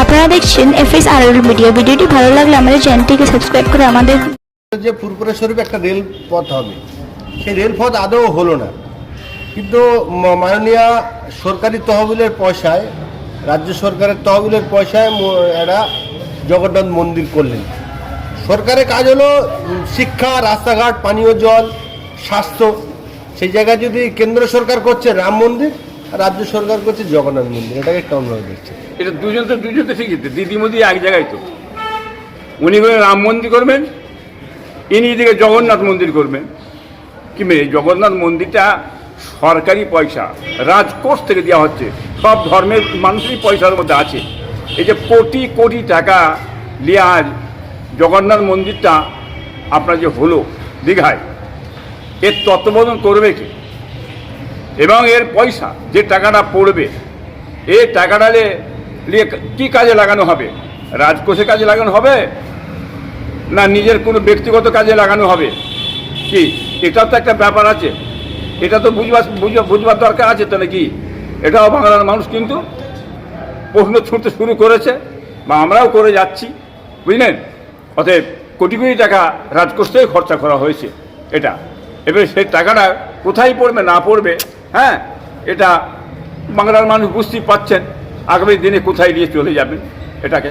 আপনারা দেখছেন এফএস আর ভিডিও ভিডিওটি ভালো লাগলে আমাদের চ্যানেলটিকে সাবস্ক্রাইব করে আমাদের যে ফুরপুরা শরীফ একটা রেল পথ হবে, সেই রেলপথ আদৌ হলো না। কিন্তু মাননীয় সরকারি তহবিলের পয়সায়, রাজ্য সরকারের তহবিলের পয়সায় এরা জগন্নাথ মন্দির করলেন। সরকারের কাজ হলো শিক্ষা, রাস্তাঘাট, পানীয় জল, স্বাস্থ্য। সেই জায়গায় যদি কেন্দ্র সরকার করছে রাম মন্দির রাজ্য সরকার করছে জগন্নাথ মন্দির, এটাকে কেমনভাবে দেখছে এটা দুজন তো দুজন তো ঠিকই দিদি মোদি এক জায়গায় তো। উনি করে রাম মন্দির করবেন, ইনি দিকে জগন্নাথ মন্দির করবেন। কি মেয়ে, জগন্নাথ মন্দিরটা সরকারি পয়সা, রাজকোষ থেকে দেওয়া হচ্ছে। সব ধর্মের মানুষই পয়সার মধ্যে আছে। এই যে কোটি কোটি টাকা নিয়ে আজ জগন্নাথ মন্দিরটা আপনার যে হলো, দীঘায়, এর তত্ত্বাবধান করবে কি? এবং এর পয়সা, যে টাকাটা পড়বে এই টাকাটা নিয়ে কি কাজে লাগানো হবে? রাজকোষে কাজে লাগানো হবে? না নিজের কোনো ব্যক্তিগত কাজে লাগানো হবে? কি? এটাও তো একটা ব্যাপার আছে। এটা তো বুঝবার বুঝ- বুঝবার দরকার আছে তো নাকি? এটাও বাংলার মানুষ কিন্তু প্রশ্ন ছুটতে শুরু করেছে বা আমরাও করে যাচ্ছি, বুঝলেন? অতএব কোটি কোটি টাকা রাজকোষ থেকে খরচা করা হয়েছে, এটা। এবারে সেই টাকাটা কোথায় পড়বে, না পড়বে হ্যাঁ এটা বাংলার মানুষ বুঝতেই পাচ্ছেন আগামী দিনে কোথায় নিয়ে চলে যাবেন এটাকে।